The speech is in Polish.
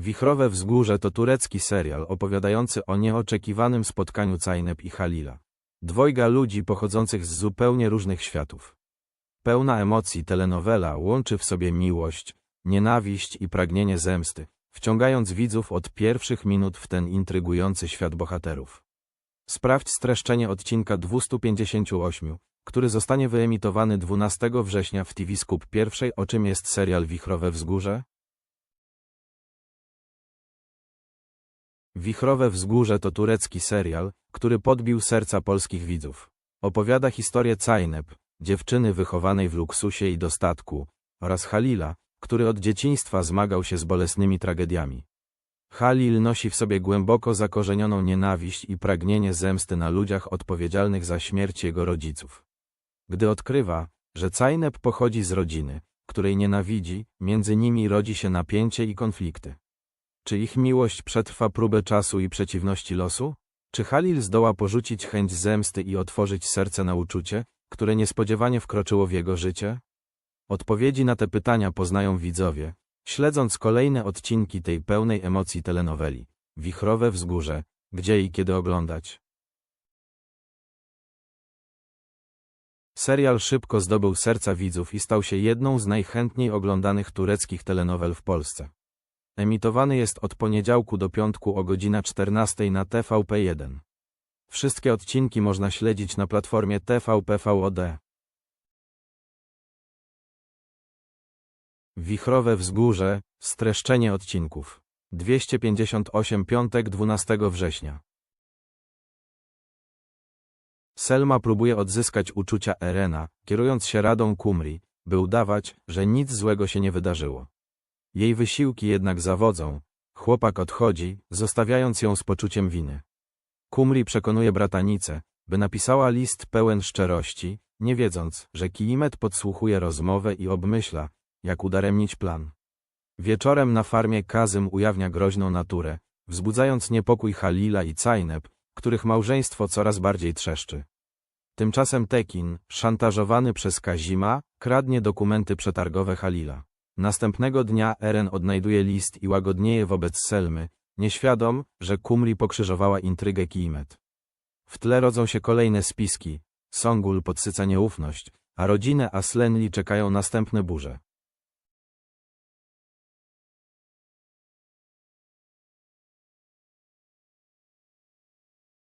Wichrowe Wzgórze to turecki serial opowiadający o nieoczekiwanym spotkaniu Cajnep i Halila. Dwojga ludzi pochodzących z zupełnie różnych światów. Pełna emocji telenowela łączy w sobie miłość, nienawiść i pragnienie zemsty, wciągając widzów od pierwszych minut w ten intrygujący świat bohaterów. Sprawdź streszczenie odcinka 258, który zostanie wyemitowany 12 września w TV Scoop pierwszej o czym jest serial Wichrowe Wzgórze? Wichrowe Wzgórze to turecki serial, który podbił serca polskich widzów. Opowiada historię Cajnep, dziewczyny wychowanej w luksusie i dostatku, oraz Halila, który od dzieciństwa zmagał się z bolesnymi tragediami. Halil nosi w sobie głęboko zakorzenioną nienawiść i pragnienie zemsty na ludziach odpowiedzialnych za śmierć jego rodziców. Gdy odkrywa, że Cajnep pochodzi z rodziny, której nienawidzi, między nimi rodzi się napięcie i konflikty. Czy ich miłość przetrwa próbę czasu i przeciwności losu? Czy Halil zdoła porzucić chęć zemsty i otworzyć serce na uczucie, które niespodziewanie wkroczyło w jego życie? Odpowiedzi na te pytania poznają widzowie, śledząc kolejne odcinki tej pełnej emocji telenoweli. Wichrowe Wzgórze, gdzie i kiedy oglądać. Serial szybko zdobył serca widzów i stał się jedną z najchętniej oglądanych tureckich telenowel w Polsce. Emitowany jest od poniedziałku do piątku o godzina 14 na TVP1. Wszystkie odcinki można śledzić na platformie TVP VOD. Wichrowe Wzgórze, streszczenie odcinków. 258 piątek 12 września. Selma próbuje odzyskać uczucia Erena, kierując się radą Kumri, by udawać, że nic złego się nie wydarzyło. Jej wysiłki jednak zawodzą. Chłopak odchodzi, zostawiając ją z poczuciem winy. Kumri przekonuje bratanicę, by napisała list pełen szczerości, nie wiedząc, że Kiimet podsłuchuje rozmowę i obmyśla, jak udaremnić plan. Wieczorem na farmie Kazym ujawnia groźną naturę, wzbudzając niepokój Halila i Cajnep, których małżeństwo coraz bardziej trzeszczy. Tymczasem Tekin, szantażowany przez Kazima, kradnie dokumenty przetargowe Halila. Następnego dnia Eren odnajduje list i łagodnieje wobec Selmy, nieświadom, że Kumri pokrzyżowała intrygę Kiimet. W tle rodzą się kolejne spiski, Songul podsyca nieufność, a rodzinę Aslenli czekają następne burze.